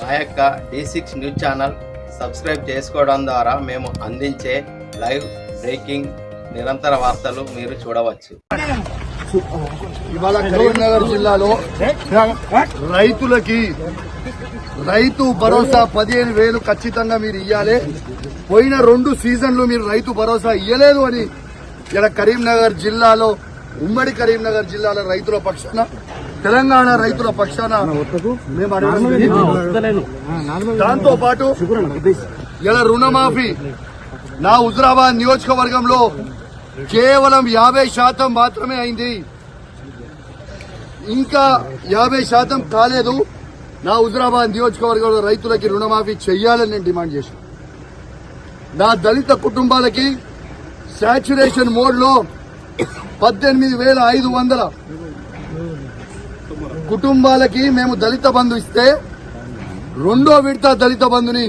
మా యొక్క D six news channel subscribe చేసుకోవడం ద్వారా మేము అందించే లైవ్ బ్రేకింగ్ నిరంతర వార్తలు మీరు చూడవచ్చు. ఇవాళ కరీంనగర్ జిల్లాలో రైతులకి రైతు భరోసా పదిహేను వేలు ఖచ్చితంగా మీరు ఇయ్యాలి. పోయిన రెండు సీజన్లు మీరు రైతు భరోసా ఇయ్యలేదు అని ఇలా కరీంనగర్ జిల్లాలో ఉమ్మడి కరీంనగర్ జిల్లాలో రైతుల పక్షాన తెలంగాణ రైతుల పక్షాన. దాంతో పాటు ఇలా రుణమాఫీ. నా హుజరాబాద్ నియోజకవర్గంలో కేవలం యాభై శాతం మాత్రమే అయింది. ఇంకా యాభై శాతం కాలేదు. నా హుజరాబాద్ నియోజకవర్గంలో రైతులకి రుణమాఫీ చెయ్యాలని నేను డిమాండ్ చేశాను. నా దళిత కుటుంబాలకి శాచురేషన్ మోడ్లో పద్దెనిమిది వేల ఐదు వందల కుటుంబాలకి మేము దళిత బంధు ఇస్తే రెండో విడత దళిత బంధుని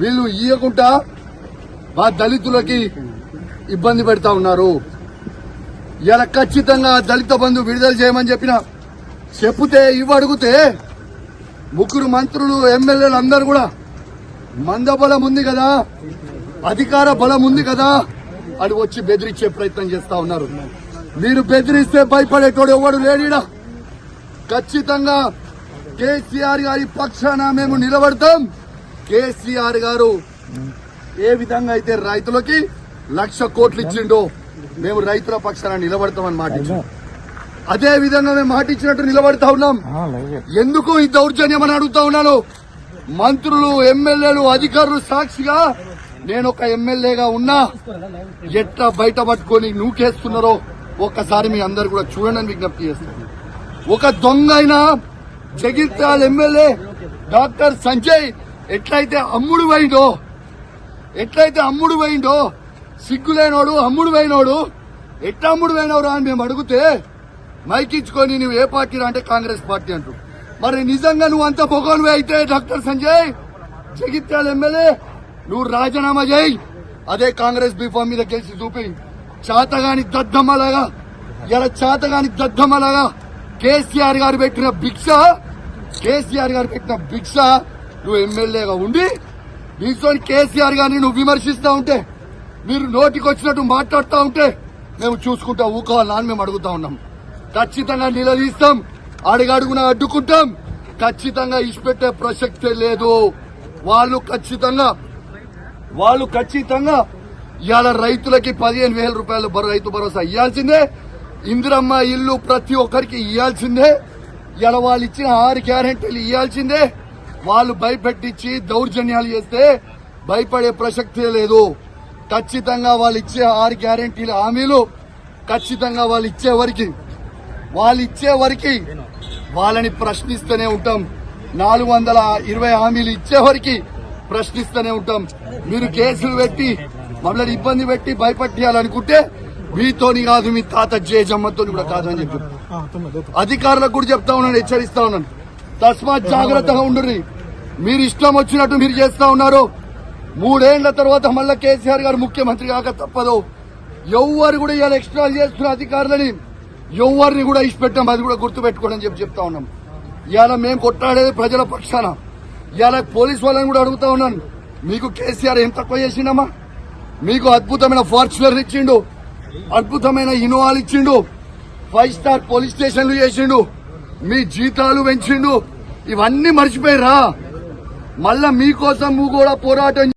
వీళ్ళు ఇయ్యకుండా మా దళితులకి ఇబ్బంది పెడతా ఉన్నారు. ఇలా ఖచ్చితంగా దళిత బంధు విడుదల చేయమని చెప్పిన చెప్తే ఇవ్వడిగితే ముగ్గురు మంత్రులు ఎమ్మెల్యేలు అందరు కూడా మంద బలం ఉంది కదా అధికార బలం ఉంది కదా అని వచ్చి బెదిరించే ప్రయత్నం చేస్తా ఉన్నారు. మీరు బెదిరిస్తే భయపడేటోడు ఎవడు లేడీడా? ఖచ్చితంగా కేసీఆర్ గారి పక్షాన మేము నిలబడతాం. కేసీఆర్ గారు ఏ విధంగా అయితే రైతులకి లక్ష కోట్లు ఇచ్చిండో మేము రైతుల పక్షాన నిలబడతామని మాట అదే విధంగా మేము మాట ఇచ్చినట్టు నిలబడతా ఉన్నాం. ఎందుకు ఈ దౌర్జన్యం అని అడుగుతా ఉన్నాను? మంత్రులు ఎమ్మెల్యేలు అధికారులు సాక్షిగా నేను ఒక ఎమ్మెల్యేగా ఉన్నా ఎట్లా బయట పట్టుకొని నూకేస్తున్నారో ఒక్కసారి మీ అందరు కూడా చూడండి విజ్ఞప్తి చేస్తాను ఒక దొంగ అయినా జగిత్యాల ఎమ్మెల్యే డాక్టర్ సంజయ్ ఎట్లయితే అమ్ముడు పోయిండో ఎట్లయితే అమ్ముడు పోయిండో సిగ్గులేనోడు అమ్ముడు పోయినోడు ఎట్లా అమ్ముడు పోయినవరా అని మేము అడిగితే మైకిచ్చుకొని నువ్వు ఏ పార్టీ అంటే కాంగ్రెస్ పార్టీ అంటు మరి నిజంగా నువ్వు అంత పొగనువే అయితే డాక్టర్ సంజయ్ జగిత్యాల ఎమ్మెల్యే నువ్వు రాజీనామా చేయి. అదే కాంగ్రెస్ బీఫామ్ మీద గెలిచి చూపి చాతగాని దద్దమ్మలాగా ఇలా చాతగాని దద్దమ్మలాగా కేసీఆర్ గారు పెట్టిన భిక్ష కేసీఆర్ గారు పెట్టిన భిక్ష నువ్వు ఎమ్మెల్యేగా ఉండి దీంతో కేసీఆర్ గారిని నువ్వు విమర్శిస్తూ ఉంటే మీరు నోటికి వచ్చినట్టు మాట్లాడుతూ ఉంటే మేము చూసుకుంటా ఊకోవాలా అని మేము అడుగుతా ఉన్నాం. ఖచ్చితంగా నిలదీస్తాం అడుగడుగున అడ్డుకుంటాం. ఖచ్చితంగా ఇచ్చిపెట్టే ప్రసక్తే లేదు. వాళ్ళు ఖచ్చితంగా వాళ్ళు ఖచ్చితంగా ఇవాళ రైతులకి పదిహేను వేల రూపాయలు రైతు భరోసా ఇవ్వాల్సిందే ఇందిరమ్మ ఇల్లు ప్రతి ఒక్కరికి ఇవ్వాల్సిందే ఇలా వాళ్ళు ఇచ్చిన ఆరు గ్యారెంటీలు ఇవ్వాల్సిందే వాళ్ళు భయపెట్టించి దౌర్జన్యాలు చేస్తే భయపడే ప్రసక్తే లేదు. ఖచ్చితంగా వాళ్ళు ఇచ్చే ఆరు గ్యారెంటీల హామీలు ఖచ్చితంగా వాళ్ళు ఇచ్చే వరకు. వాళ్ళు ఇచ్చే వరకు వాళ్ళని ప్రశ్నిస్తూనే ఉంటాం. నాలుగు వందల ఇరవై హామీలు ఇచ్చే వరకు ప్రశ్నిస్తూనే ఉంటాం. మీరు కేసులు పెట్టి మమ్మల్ని ఇబ్బంది పెట్టి భయపెట్టాలనుకుంటే మీతోని కాదు మీ తాత జేజమ్మతో కూడా కాదని చెప్పి. అధికారులకు కూడా చెప్తా ఉన్నాను హెచ్చరిస్తా ఉన్నాను. తస్మాత్ జాగ్రత్తగా ఉండుర్రి. మీరు ఇష్టం వచ్చినట్టు మీరు చేస్తా ఉన్నారు. మూడేళ్ళ తర్వాత మళ్ళా కేసీఆర్ గారు ముఖ్యమంత్రి కాక తప్పదు. ఎవ్వరు కూడా ఇవాళ ఎక్స్ట్రా చేస్తున్న అధికారులని ఎవరిని కూడా ఇష్టపెట్టాం అది కూడా గుర్తు పెట్టుకోండి చెప్పి చెప్తా ఉన్నాం ఇవాళ మేము కొట్టాడేది ప్రజల పక్షాన. ఇవాళ పోలీస్ వాళ్ళని కూడా అడుగుతా ఉన్నాను. మీకు కేసీఆర్ ఏం తక్కువ చేసిండమ్మా? మీకు అద్భుతమైన ఫార్చునర్ ఇచ్చిండు. అద్భుతమైన ఇన్నోవాలు ఇచ్చిండు. ఫైవ్ స్టార్ పోలీస్ స్టేషన్లు చేసిండు. మీ జీతాలు పెంచిండు. ఇవన్నీ మర్చిపోయిరా మళ్ళా మీకోసం కూడా పోరాటం